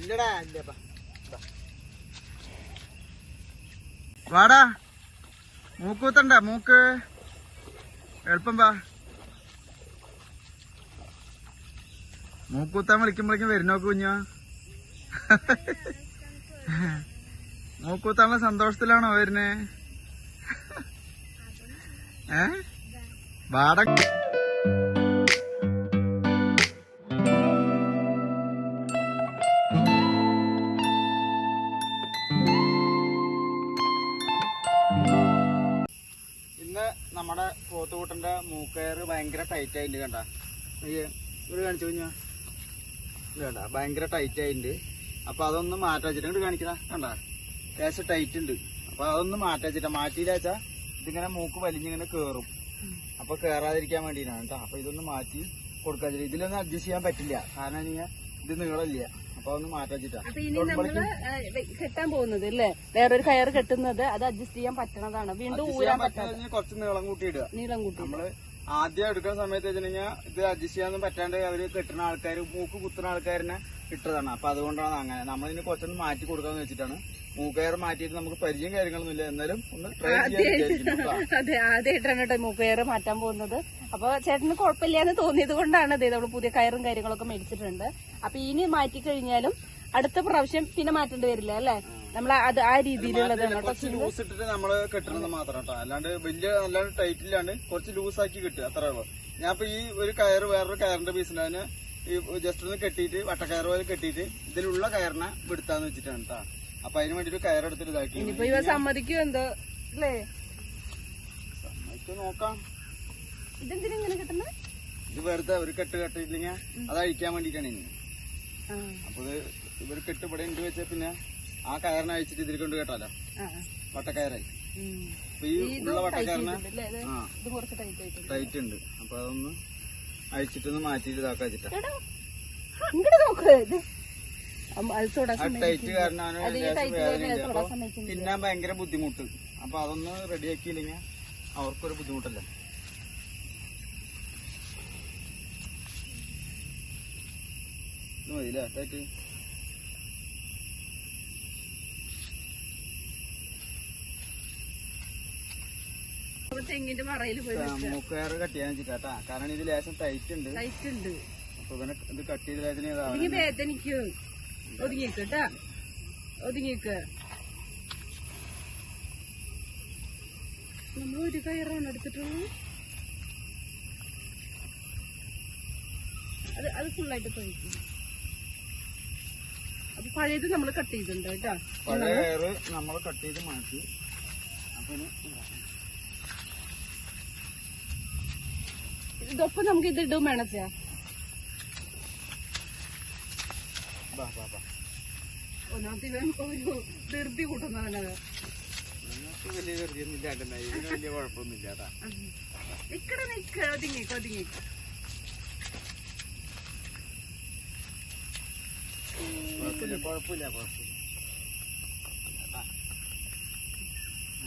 ഇല്ലടാ ഇല്ലപ്പാ വാടാ. മൂക്കൂത്തണ്ട മൂക്ക്. എളുപ്പം വാ മൂക്കൂത്താൻ വിളിക്കുമ്പോഴേക്കും വരുന്നോക്ക് കുഞ്ഞോ. മൂക്കൂത്താനുള്ള സന്തോഷത്തിലാണോ വരുന്നേ? ഏ? വാട മൂക്കയറ് ഭയങ്കര ടൈറ്റ് ആയിട്ടുണ്ട് കണ്ട. ഇവിടെ കാണിച്ചു കഴിഞ്ഞാ ഇത് കണ്ട ഭയങ്കര ടൈറ്റ് ആയിട്ടുണ്ട്. അപ്പൊ അതൊന്ന് മാറ്റാച്ചിട്ട് ഇങ്ങോട്ട് കാണിക്കണ കണ്ട. ലേശം ടൈറ്റ് ഉണ്ട്. അപ്പൊ അതൊന്ന് മാറ്റാച്ചിട്ടാ മാറ്റിയില്ല വെച്ചാ ഇതിങ്ങനെ മൂക്ക് വലിഞ്ഞിങ്ങനെ കേറും. അപ്പൊ കേറാതിരിക്കാൻ വേണ്ടിയിട്ടാണ് കേട്ടോ. അപ്പൊ ഇതൊന്ന് മാറ്റി കൊടുക്കാച്ചിട്ട് ഇതിലൊന്നും അഡ്ജസ്റ്റ് ചെയ്യാൻ പറ്റില്ല. കാരണം ഇത് നീളമില്ല. അപ്പൊ അപ്പൊ ഇനി നമ്മൾ കെട്ടാൻ പോകുന്നത് അല്ലേ വേറൊരു കയർ കെട്ടുന്നത് അത് അഡ്ജസ്റ്റ് ചെയ്യാൻ പറ്റണതാണ്. വീണ്ടും ഊരാൻ പറ്റാതെ കുറച്ച് നീളം കൂട്ടിയിടുക. നീളം കൂട്ടി നമ്മൾ ആദ്യം എടുക്കുന്ന സമയത്ത് വെച്ചിട്ടുണ്ടെങ്കിൽ ഇത് അഡ്ജസ്റ്റ് ചെയ്യാനൊന്നും പറ്റാണ്ട് അവർ കെട്ടുന്ന ആൾക്കാർ മൂക്ക് കുത്തുന്ന ആൾക്കാരനെ ഇട്ടതാണ്. അപ്പൊ അതുകൊണ്ടാണ് അങ്ങനെ. നമ്മളിതിന് കുറച്ചൊന്ന് മാറ്റി കൊടുക്കാന്ന് വെച്ചിട്ടാണ് മൂക്കയർ മാറ്റിയിട്ട് നമുക്ക് പരിചയം കാര്യങ്ങളൊന്നും ഇല്ല എന്നാലും ഒന്ന് ട്രൈ ചെയ്യാൻ. അതെ ആദ്യമായിട്ടാണ് കേട്ടോ മൂക്കയറ് മാറ്റാൻ പോകുന്നത്. അപ്പൊ ചേട്ടന് കുഴപ്പമില്ലാന്ന് തോന്നിയത് കൊണ്ടാണ് അതെ നമ്മൾ പുതിയ കയറും കാര്യങ്ങളൊക്കെ മേടിച്ചിട്ടുണ്ട്. അപ്പൊ ഇനി മാറ്റി കഴിഞ്ഞാലും അടുത്ത പ്രാവശ്യം പിന്നെ മാറ്റേണ്ടി വരില്ല അല്ലേ? നമ്മൾ അത് ആ കുറച്ച് ലൂസ് ഇട്ടിട്ട് നമ്മൾ കെട്ടുന്നത് മാത്രം കേട്ടോ. അല്ലാണ്ട് വലിയ അല്ലാണ്ട് ടൈറ്റ് ഇല്ലാണ്ട് കുറച്ച് ലൂസ് ആക്കി കിട്ടുക. അത്രേ ഉള്ളൂ. ഞാൻ ഇപ്പൊ ഈ ഒരു കയറ് വേറൊരു കയറിന്റെ പീസിന്റെ അതിന് ജസ്റ്റ് ഒന്ന് കെട്ടിയിട്ട് വട്ടക്കയർ പോലെ കെട്ടിയിട്ട് ഇതിലുള്ള കയറിനെ വിടുത്താന്ന് വെച്ചിട്ടാണ് കേട്ടോ. അപ്പൊ അതിന് ഒരു കയറെടുത്തിട്ട് ഇതാക്കി. ഇനിയിപ്പോ ഇവ സമ്മതിക്കും എന്തോ അല്ലേ? നമുക്ക് നോക്കാം. ഇതെന്തിനാ ഇങ്ങനെ കിട്ടുന്നത് ഇത് വെറുതെ ഒരു കെട്ട് കെട്ടിട്ടില്ല അത് അഴിക്കാൻ വേണ്ടിട്ടാണ് ഇനി. അപ്പൊ ഇത് ഇവർ കെട്ട് ഇവിടെ ഉണ്ട് വെച്ചാൽ പിന്നെ ആ കയറിനെ അഴിച്ചിട്ട് ഇതിൽ കൊണ്ട് കേട്ടാലോ? വട്ടക്കയറായി. അപ്പൊ ഈ ഉള്ള വട്ടക്കയറിനെ ആ. ഇത് കുറച്ച് ടൈറ്റ് ആയിട്ടുണ്ട്. ടൈറ്റ് ഉണ്ട്. അപ്പൊ അതൊന്ന് അഴിച്ചിട്ടൊന്ന് മാറ്റിയിട്ട് ഇതാക്കാൻ തിന്നാൻ ഭയങ്കര ബുദ്ധിമുട്ട്. അപ്പൊ അതൊന്ന് റെഡിയാക്കിയില്ലെങ്കിൽ അവർക്കൊരു ബുദ്ധിമുട്ടല്ല? മതിയില്ലേ? ടൈറ്റ്? അപ്പൊ തെങ്ങിന്റെ മറയിൽ പോയി മൂക്കയറ് കട്ട് ചെയ്യാൻ വെച്ചിട്ടാ കാരണം ഇത് ലേശം ടൈറ്റ് ഉണ്ട്. ടൈറ്റ് ഉണ്ട്. അപ്പൊ ഇവനെ ഇത് കട്ട് ചെയ്ത് ഇതാവണം വേദനിക്കും. ഒതുങ്ങിക്ക് കേട്ടാ. ഒതുങ്ങിക്ക് നമ്മൾ ഒരു കയറാണ് എടുത്തിട്ടുള്ളത്. അത് അത് ഫുള്ളായിട്ട് കഴിക്കും അപ്പൊ പഴയത് നമ്മൾ കട്ട് ചെയ്തിട്ടുണ്ട് കേട്ടോ. പഴയ കയറ് നമ്മൾ കട്ട് ചെയ്ത് മാറ്റി. അപ്പൊ. ഇതൊപ്പം നമുക്ക് ഇത് ഇടും വേണച്ചാ. ബാ ബാ ബാ. ഒന്നാമത്തെ ഇവൻ ഒരു ധൃതി കൂട്ടുന്നവനത്. നിങ്ങൾക്ക് വലിയ ഇതിന് വലിയ കുഴപ്പമൊന്നും ഇല്ലാട്ടാ നിക്കട നിക്ക. ഒതുങ്ങിക്ക് ഒതുങ്ങിക്ക് കുഴപ്പമില്ല കുഴപ്പമില്ല കുഴപ്പമില്ല.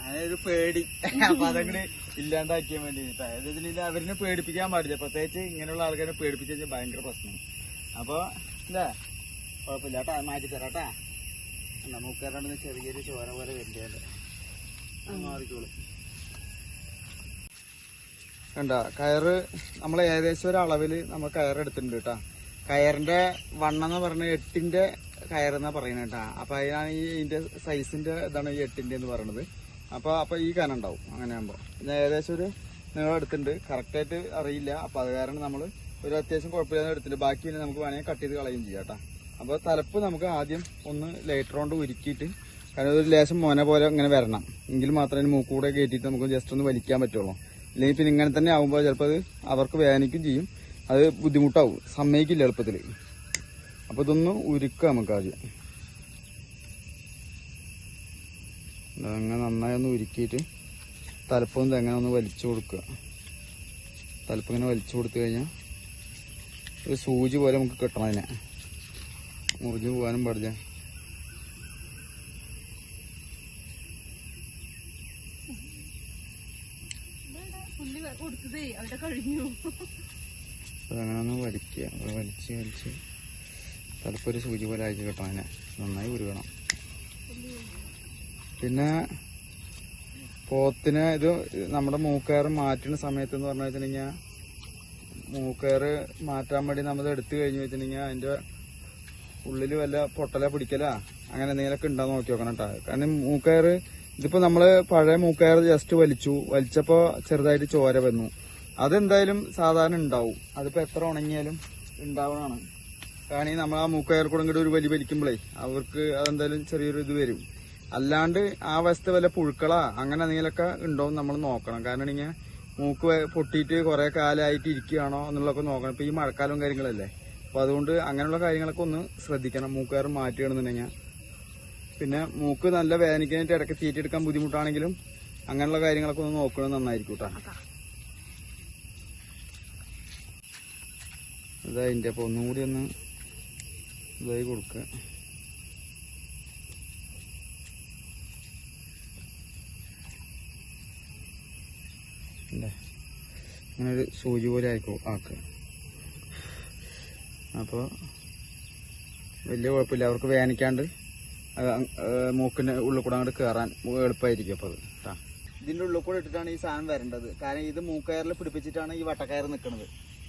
അതൊരു പേടി. അപ്പൊ അതങ്ങനെ ഇല്ലാണ്ടാക്കിയാൻ വേണ്ടി അതായത് അവരിനെ പേടിപ്പിക്കാൻ പാടില്ല. പ്രത്യേകിച്ച് ഇങ്ങനെയുള്ള ആൾക്കാരെ പേടിപ്പിച്ചു കഴിഞ്ഞാൽ ഭയങ്കര പ്രശ്നം. അപ്പൊ ഇല്ലേ കുഴപ്പമില്ല. കേട്ടാ മാറ്റി തരാട്ടാ ചെറിയ ചെറിയൊരു ചോര പോലെ വരണ്ടേ മാറിക്കോളൂ. കണ്ട കയറ് നമ്മൾ ഏകദേശം ഒരു അളവിൽ നമ്മൾ കയർ എടുത്തിട്ടുണ്ട് കേട്ടാ. കയറിന്റെ വണ്ണം എന്ന് പറഞ്ഞ എട്ടിന്റെ കയറെന്നാ പറയുന്നത് കേട്ടാ. അപ്പൊ അതിനാണ് ഈ ഇതിന്റെ സൈസിന്റെ ഇതാണ് ഈ എട്ടിന്റെ എന്ന് പറയുന്നത് അപ്പൊ അപ്പൊ ഈ കനം ഉണ്ടാവും. അങ്ങനെ ആകുമ്പോ പിന്നെ ഏകദേശം ഒരു നീളം എടുത്തിട്ടുണ്ട്. കറക്റ്റ് ആയിട്ട് അറിയില്ല. അപ്പൊ അത് കാരണം നമ്മൾ ഒരു അത്യാവശ്യം കുഴപ്പമില്ലാതെ എടുത്തിട്ടുണ്ട്. ബാക്കി നമുക്ക് വേണമെങ്കിൽ കട്ട് ചെയ്ത് കളയുകയും ചെയ്യാം കേട്ടാ. അപ്പൊ തലപ്പ് നമുക്ക് ആദ്യം ഒന്ന് ലൈറ്റർ കൊണ്ട് ഉരുക്കിയിട്ട് കാരണം ഒരു ലേശം മോന പോലെ ഇങ്ങനെ വരണം. എങ്കിൽ മാത്രമേ മൂക്കൂടെ കയറ്റിയിട്ട് നമുക്ക് ജസ്റ്റ് ഒന്ന് വലിക്കാൻ പറ്റുള്ളൂ. അല്ലെങ്കിൽ പിന്നെ ഇങ്ങനെ തന്നെ ആകുമ്പോൾ ചിലപ്പോൾ അത് അവർക്ക് വേദനിക്കും ചെയ്യും. അത് ബുദ്ധിമുട്ടാവും. സമ്മതിക്കില്ല എളുപ്പത്തിൽ അപ്പോൾ ഇതൊന്ന് ഉരുക്കുക നമുക്ക് ആദ്യം. അങ്ങനെ നന്നായി ഒന്ന് ഉരുക്കിയിട്ട് തലപ്പൊന്ന് തെങ്ങനെ ഒന്ന് വലിച്ചു കൊടുക്കുക. തലപ്പ് ഇങ്ങനെ വലിച്ചു കൊടുത്തു കഴിഞ്ഞാൽ ഒരു സൂചി പോലെ നമുക്ക് കിട്ടണം അതിനെ. മുറിഞ്ഞു പോകാനും പാടില്ല. അവിടെ അങ്ങനെ ഒന്ന് വലിക്കുക അത് വലിച്ച് വലിച്ച്. തലപ്പൊരു സൂചി പോലെ അയച്ചു കേട്ടോ അതിനെ നന്നായി ഉരുകണം. പിന്നെ പോത്തിന് ഇത് നമ്മുടെ മൂക്കയർ മാറ്റുന്ന സമയത്ത് എന്ന് പറഞ്ഞു വെച്ചിട്ടുണ്ടെങ്കിൽ മൂക്കയർ മാറ്റാൻ വേണ്ടി നമ്മൾ എടുത്തു കഴിഞ്ഞ് വെച്ചിട്ടുണ്ടെങ്കിൽ അതിന്റെ ഉള്ളിൽ വല്ല പൊട്ടല പിടിക്കല? അങ്ങനെ എന്തെങ്കിലുമൊക്കെ ഉണ്ടോ നോക്കി നോക്കണം കേട്ടോ കാരണം മൂക്കയർ ഇതിപ്പോ നമ്മൾ പഴയ മൂക്കയർ ജസ്റ്റ് വലിച്ചു. വലിച്ചപ്പോ ചെറുതായിട്ട് ചോര വന്നു. അതെന്തായാലും സാധാരണ ഉണ്ടാവും. അതിപ്പോ എത്ര ഉണങ്ങിയാലും ഉണ്ടാവണമാണ് കാരണം നമ്മൾ ആ മൂക്കയർ കൂടെ ഇങ്ങോട്ട് ഒരു വലി വലിക്കുമ്പോഴേ അവർക്ക് അതെന്തായാലും ചെറിയൊരു ഇത് വരും. അല്ലാണ്ട് ആ വശത്ത് വല്ല പുഴുക്കളാ അങ്ങനെ എന്തെങ്കിലുമൊക്കെ ഉണ്ടോ നമ്മൾ നോക്കണം. കാരണം ഇങ്ങനെ മൂക്ക് പൊട്ടിയിട്ട് കുറെ കാലമായിട്ട് ഇരിക്കുകയാണോ എന്നുള്ളതൊക്കെ നോക്കണം. ഇപ്പൊ ഈ മഴക്കാലവും കാര്യങ്ങളല്ലേ? അപ്പൊ അതുകൊണ്ട് അങ്ങനെയുള്ള കാര്യങ്ങളൊക്കെ ഒന്ന് ശ്രദ്ധിക്കണം. മൂക്കയർ മാറ്റുകയാണെന്നുണ്ടെങ്കിൽ പിന്നെ മൂക്ക് നല്ല വേദനിക്കാനായിട്ട് ഇടയ്ക്ക് തീറ്റെടുക്കാൻ ബുദ്ധിമുട്ടാണെങ്കിലും അങ്ങനെയുള്ള കാര്യങ്ങളൊക്കെ ഒന്ന് നോക്കുന്നത് നന്നായിരിക്കും കേട്ടോ. ഇതാ അതിന്റെ അപ്പൊ ഒന്നും കൂടി ഒന്ന് ഇതായി കൊടുക്കുക? ഇങ്ങനെ സൂചി പോലെ ആയിക്കോ ആക്കുക അപ്പോൾ വലിയ കുഴപ്പമില്ല. അവർക്ക് വേനിക്കാണ്ട് മൂക്കിന് ഉള്ളിൽ കൂടെ അങ്ങോട്ട് കയറാൻ എളുപ്പമായിരിക്കും അപ്പോൾ അത്. ട്ടാ. ഇതിന്റെ ഉള്ളിൽ കൂടെ ഇട്ടിട്ടാണ് ഈ സാധനം വരേണ്ടത്. കാരണം ഇത് മൂക്കയറിൽ പിടിപ്പിച്ചിട്ടാണ് ഈ വട്ടക്കയർ നിൽക്കുന്നത്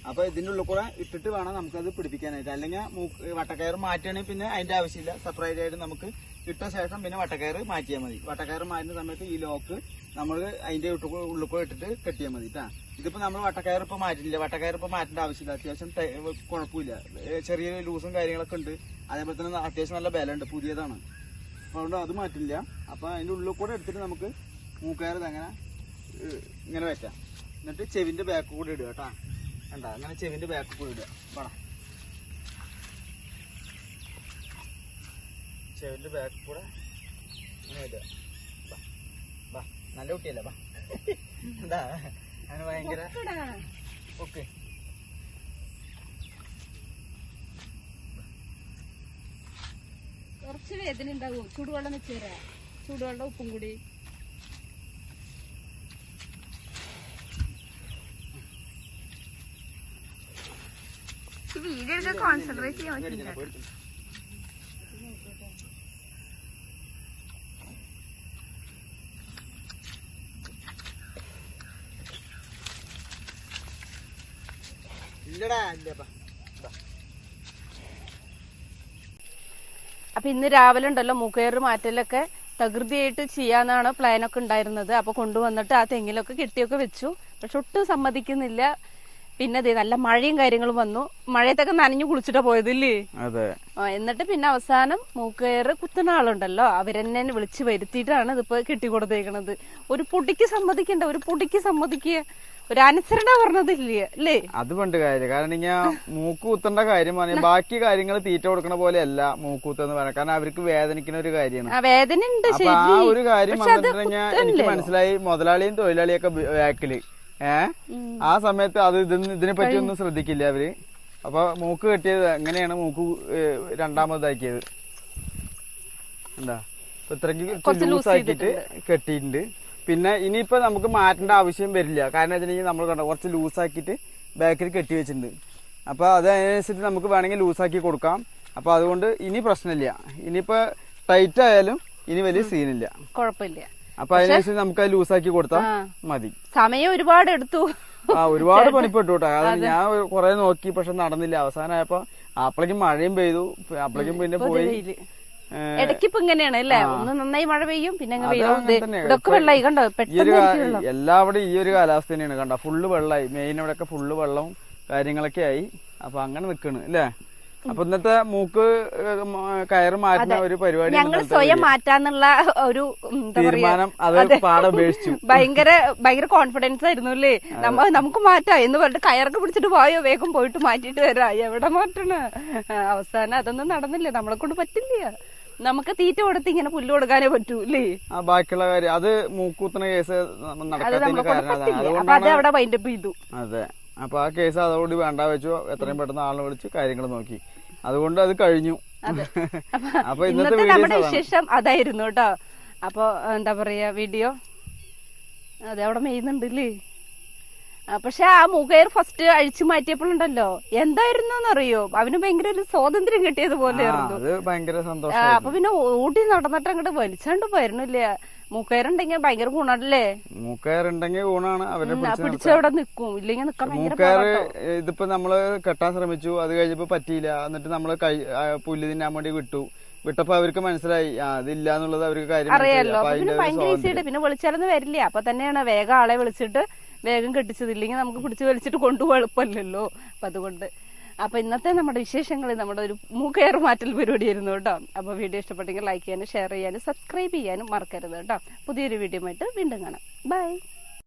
അപ്പോൾ ഇതിന്റെ ഉള്ളിൽ കൂടെ ഇട്ടിട്ട് വേണം നമുക്കത് പിടിപ്പിക്കാനായിട്ട്. അല്ലെങ്കിൽ മൂക്ക് വട്ടക്കയർ മാറ്റുകയാണെങ്കിൽ പിന്നെ അതിന്റെ ആവശ്യമില്ല. സെപ്പറേറ്റ് ആയിട്ട് നമുക്ക് ഇട്ട ശേഷം പിന്നെ വട്ടക്കയർ മാറ്റിയാൽ മതി. വട്ടക്കയർ മാറ്റുന്ന സമയത്ത് ഈ ലോക്ക് നമ്മൾ അതിന്റെ ഉള്ളിൽ കൂടെ ഇട്ടിട്ട് കെട്ടിയാൽ മതി കേട്ടാ ഇതിപ്പോ നമ്മൾ വട്ടക്കയർ മാറ്റില്ല വട്ടക്കയർ മാറ്റേണ്ട ആവശ്യമില്ല. അത്യാവശ്യം കുഴപ്പമില്ല. ചെറിയ ലൂസും കാര്യങ്ങളൊക്കെ ഉണ്ട്. അതേപോലെ തന്നെ അത്യാവശ്യം നല്ല ബലമുണ്ട്. പുതിയതാണ്. അതുകൊണ്ട് അത് മാറ്റില്ല. അപ്പൊ അതിന്റെ ഉള്ളിൽ കൂടെ എടുത്തിട്ട് നമുക്ക് മൂക്കയർ അങ്ങനെ ഇങ്ങനെ വെക്കാം. എന്നിട്ട് ചെവിന്റെ ബാക്ക് കൂടെ ഇടുക കേട്ടാ കണ്ട? അങ്ങനെ ചെവിന്റെ ബാക്ക് കൂടെ ഇടുക. വേണം ചെവിന്റെ ബാക്ക് കൂടെ ഇങ്ങനെ ഇടുക. നല്ല കുട്ടിയല്ലേ ബാ എന്താ? അങ്ങനെ ഭയങ്കര ഓക്കെ കുറച്ച് വേദന ഉണ്ടാവും? ചൂടുവെള്ളം വെച്ച് തരാം. ചൂടുവെള്ളം ഉപ്പും കൂടി. വീഡിയോ കോൺസെൻട്രേറ്റ് ചെയ്യാൻ പേടിക്കണ്ട ഇല്ലടാ ഇല്ലപ്പാ അപ്പൊ ഇന്ന് രാവിലെ ഉണ്ടല്ലോ മൂക്കയറ് മാറ്റലൊക്കെ തകൃതിയായിട്ട് ചെയ്യാന്നാണ് പ്ലാനൊക്കെ ഉണ്ടായിരുന്നത്. അപ്പൊ കൊണ്ടുവന്നിട്ട് ആ തെങ്ങിലൊക്കെ കെട്ടിയൊക്കെ വെച്ചു. പക്ഷെ ഒട്ടും സമ്മതിക്കുന്നില്ല. പിന്നെ ദേ നല്ല മഴയും കാര്യങ്ങളും വന്നു. മഴയത്തൊക്കെ നനഞ്ഞു കുളിച്ചിട്ടാ പോയതില്ലേ? അതെ. എന്നിട്ട് പിന്നെ അവസാനം മൂക്കയറ് കുത്തുന്ന ആളുണ്ടല്ലോ. അവരെന്നെ വിളിച്ചു വരുത്തിയിട്ടാണ് ഇതിപ്പോ കെട്ടിക്കൊടുത്തേക്കണത്. ഒരു പൊടിക്ക് സമ്മതിക്കണ്ട ഒരു പൊടിക്ക് സമ്മതിക്കുക. ഒരു അനുസരണ പറഞ്ഞതില്ലേ? അല്ലേ? അത് പണ്ട് കാര്യം. കാരണം ഞാൻ മൂക്ക് കുത്തേണ്ട കാര്യം പറഞ്ഞു ബാക്കി കാര്യങ്ങൾ തീറ്റ കൊടുക്കണ പോലെ അല്ല മൂക്കൂത്ത് എന്ന് പറയാം. കാരണം അവർക്ക് വേദനിക്കുന്ന ഒരു കാര്യമാണ്. ആ വേദന ഉണ്ട് ആ ഒരു കാര്യം വന്നിട്ടുണ്ടെങ്കിൽ എനിക്ക് മനസ്സിലായി മുതലാളിയും തൊഴിലാളിയും ഒക്കെ ബാക്കിൽ ഏ? ആ സമയത്ത് അത് ഇതിന് ഇതിനെ പറ്റി ഒന്നും ശ്രദ്ധിക്കില്ല അവർ. അപ്പൊ മൂക്ക് കെട്ടിയത് എങ്ങനെയാണ് മൂക്ക് രണ്ടാമതാക്കിയത്? എന്താ? ഇത്രയ്ക്ക് ലൂസ് ആക്കിട്ട് കെട്ടിയിട്ടുണ്ട്. പിന്നെ ഇനിയിപ്പോ നമുക്ക് മാറ്റേണ്ട ആവശ്യം വരില്ല. കാരണം വെച്ചിട്ടുണ്ടെങ്കിൽ നമ്മൾ കണ്ട കുറച്ച് ലൂസാക്കിയിട്ട് ബാക്കിൽ കെട്ടി വെച്ചിട്ടുണ്ട്. അപ്പോൾ അതനുസരിച്ച് നമുക്ക് വേണമെങ്കിൽ ലൂസാക്കി കൊടുക്കാം. അപ്പോൾ അതുകൊണ്ട് ഇനി പ്രശ്നമില്ല. ഇനിയിപ്പോൾ ടൈറ്റ് ആയാലും ഇനി വലിയ സീനില്ല കുഴപ്പമില്ല. അപ്പൊ അതിനനുസരിച്ച് നമുക്ക് അത് ലൂസാക്കി കൊടുത്താൽ മതി. സമയം ഒരുപാട് എടുത്തു. ആ ഒരുപാട് പണിപ്പെട്ടു കേട്ടോ. ഞാൻ കുറെ നോക്കി പക്ഷെ നടന്നില്ല. അവസാനമായപ്പോ അപ്പളേക്കും മഴയും പെയ്തു. അപ്പളേക്കും പിന്നെ പോയി. വെയിൽ. ഏ, ഇടയ്ക്ക് ഇപ്പൊ ഇങ്ങനെയാണ് അല്ലേ? ഒന്ന് നന്നായി മഴ പെയ്യും പിന്നെ ഇതൊക്കെ വെള്ളമായി കണ്ടോ? പെട്ടെന്ന് എല്ലാവിടെയും ഈ ഒരു കാലാവസ്ഥ തന്നെയാണ് കണ്ട? ഫുള്ള് വെള്ളമായി മെയിൻ ഇവിടെയൊക്കെ ഫുള്ള് വെള്ളവും കാര്യങ്ങളൊക്കെ ആയി. അപ്പൊ അങ്ങനെ നിക്കണ് അല്ലേ? അപ്പൊ ഇന്നത്തെ മൂക്ക് കയറ് മാറ്റുന്ന ഒരു പരിപാടി ഞങ്ങൾ സ്വയം മാറ്റാന്നുള്ള ഒരു തീരുമാനം അത് പാടെ ഉപേക്ഷിച്ചു ഭയങ്കര ഭയങ്കര കോൺഫിഡൻസ് ആയിരുന്നു അല്ലേ? നമ്മ നമുക്ക് മാറ്റാം എന്ന് പറഞ്ഞിട്ട് കയറൊക്കെ പിടിച്ചിട്ട് പോയോ വേഗം പോയിട്ട് മാറ്റിട്ട് വരാം. എവിടെ മാറ്റണ? അവസാനം അതൊന്നും നടന്നില്ല. നമ്മളെ കൊണ്ട് പറ്റില്ല. നമുക്ക് തീറ്റ കൊടുത്ത് ഇങ്ങനെ പുല്ല് കൊടുക്കാനേ പറ്റൂ അല്ലേ ആ ബാക്കിയുള്ള കാര്യം അത് മൂക്കൂത്തുന്ന കേസ് അത് അവിടെ വൈൻഡപ്പ് ചെയ്തു. അതെ. അപ്പൊ ആ കേസ് അതോടുകൂടി വേണ്ട വെച്ചു. എത്രയും പെട്ടെന്ന് ആളിനെ വിളിച്ച് കാര്യങ്ങൾ നോക്കി. അതുകൊണ്ട് അത് കഴിഞ്ഞു. അപ്പൊ ഇന്നത്തെ നമ്മുടെ വിശേഷം അതായിരുന്നു കേട്ടോ. അപ്പൊ എന്താ പറയാ വീഡിയോ അതെ അവിടെ മെയ്യുന്നുണ്ട് അല്ലേ ആ, പക്ഷെ ആ മുഖയർ ഫസ്റ്റ് അഴിച്ചു മാറ്റിയപ്പോഴുണ്ടല്ലോ. എന്തായിരുന്നു അറിയോ അവന് ഭയങ്കര ഒരു സ്വാതന്ത്ര്യം കിട്ടിയതുപോലെ ആ, ആയിരുന്നു അത് ഭയങ്കര സന്തോഷം അപ്പൊ പിന്നെ ഓടി നടന്നിട്ട് അങ്ങോട്ട് വലിച്ചാണ്ട് പോയിരുന്നില്ല? മൂക്കയറുണ്ടെങ്കിൽ ഭയങ്കര ഗുണല്ലേ മൂക്കയറുണ്ടെങ്കിൽ ഗുണാണ് അവരെ ആ, പിടിച്ച് പിടിച്ച് അവിടെ നിക്കും ഇല്ലെങ്കിൽ നിക്കാൻ ഇതിപ്പോ നമ്മൾ കെട്ടാൻ ശ്രമിച്ചു. അത് കഴിഞ്ഞപ്പോ പറ്റിയില്ല. എന്നിട്ട് നമ്മൾ കൈ പുല്ല് തിന്നാൻ വേണ്ടി വിട്ടു. വിട്ടപ്പോ അവർക്ക് മനസ്സിലായി. അതില്ല എന്നുള്ളത് അവർക്ക് കാര്യം. അറിയാലോ. പിന്നെ ഭയങ്കര ഈസിയായിട്ട് പിന്നെ വിളിച്ചാലൊന്നും വരില്ല. അപ്പൊ തന്നെയാണ് വേഗം ആളെ വിളിച്ചിട്ട് വേഗം കെട്ടിച്ചത് ഇല്ലെങ്കിൽ നമുക്ക് പിടിച്ച് വലിച്ചിട്ട് കൊണ്ടുപോകാൻ എളുപ്പമല്ലല്ലോ. അപ്പൊ അതുകൊണ്ട് അപ്പൊ ഇന്നത്തെ നമ്മുടെ വിശേഷങ്ങൾ നമ്മുടെ ഒരു മൂക്കയർ മാറ്റൽ പരിപാടിയായിരുന്നു കേട്ടോ. അപ്പൊ വീഡിയോ ഇഷ്ടപ്പെട്ടെങ്കിൽ ലൈക്ക് ചെയ്യാനും ഷെയർ ചെയ്യാനും സബ്സ്ക്രൈബ് ചെയ്യാനും മറക്കരുത് കേട്ടോ. പുതിയൊരു വീഡിയോ ആയിട്ട് വീണ്ടും കാണാം. ബൈ